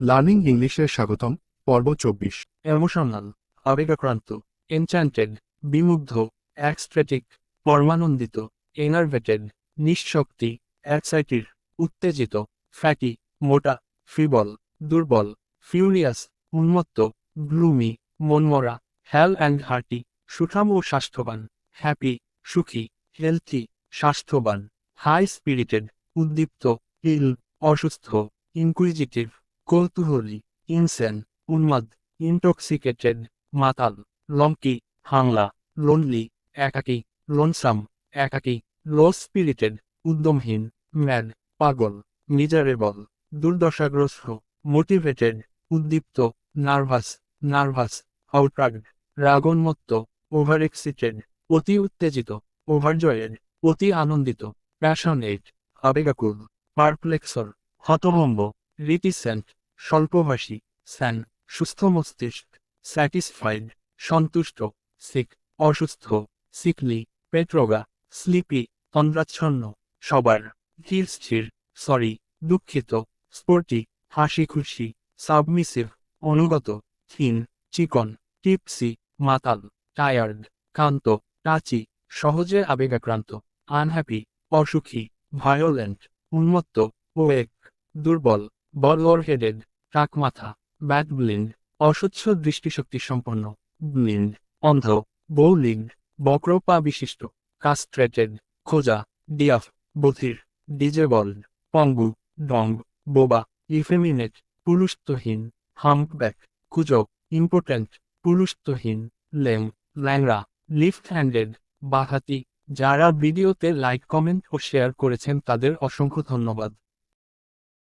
Learning ইংলিশে স্বাগতম, পর্ব চব্বিশ। এমোশনাল আবেগাক্রান্ত এনচ্যান্টেড বিমুগ্ধ এক্সট্রেটিক পরমানন্দিত এনার্ভেটেড নিঃশক্তি অ্যাক্সাইটির উত্তেজিত ফ্যাটি মোটা ফিবল দুর্বল ফিউরিয়াস উন্মত্ত গ্লুমি মনমরা হেল অ্যান্ড হার্টি সুঠাম ও স্বাস্থ্যবান হ্যাপি সুখী হেলথি স্বাস্থ্যবান হাই স্পিরিটেড উদ্দীপ্ত ইল অসুস্থ ইনকুইজিটিভ কৌতূহলী ইনসেন উন্মাদ, ইনটক্সিকেটেড, মাতাল লঙ্কি হাংলা, লোনলি, একাকী, লোনসাম, একাকী লো স্পিরিটেড উদ্যমহীন, ম্যাড, পাগল, মিজারেবল, দুর্দশাগ্রস্ত, মোটিভেটেড, উদ্দীপ্ত, নার্ভাস নার্ভাস, আউটরাগড, রাগোন্মত্ত ওভার এক্সিটেড অতি উত্তেজিত, ওভারজয়েড, অতি আনন্দিত, প্যাশনেট, আবেগাকুল, পারপ্লেক্সর, হতভম্ব, রিটিসেন্ট স্বল্পভাষী, স্যান, সুস্থ মস্তিষ্ক, স্যাটিসফাইড, সন্তুষ্ট, সিক, অসুস্থ, সিকলি, পেট্রোগা, স্লিপি, তন্দ্রাচ্ছন্ন, সবার, ধীর স্থির, সরি, দুঃখিত, স্পোর্টি হাসি খুশি সাবমিসিভ, অনুগত থিন চিকন, টিপসি, মাতাল, টায়ার্ড কান্ত টাচি, সহজে আবেগাক্রান্ত, আনহ্যাপি, অসুখী, ভায়োলেন্ট, উন্মত্ত ওয়েক দুর্বল বলর হেডেড টাকমাথা ব্যাট ব্লিন্ড, অস্বচ্ছ দৃষ্টিশক্তি সম্পন্ন, ব্লিন্ড, অন্ধ বৌলিংড বক্রপা বিশিষ্ট, কাস্ট্রেটেড, খোজা, ডিয়াফ, বধির ডিজেবল্ড পঙ্গু, ডং, বোবা, ইফেমিনেট, পুরুষত্বহীন, হাম্পব্যাক কুজক ইম্পোর্টেন্ট পুরুষত্বহীন লেম ল্যাংরা লিফট হ্যান্ডেড বাহাতি, যারা ভিডিওতে লাইক, কমেন্ট ও শেয়ার করেছেন তাদের অসংখ্য ধন্যবাদ।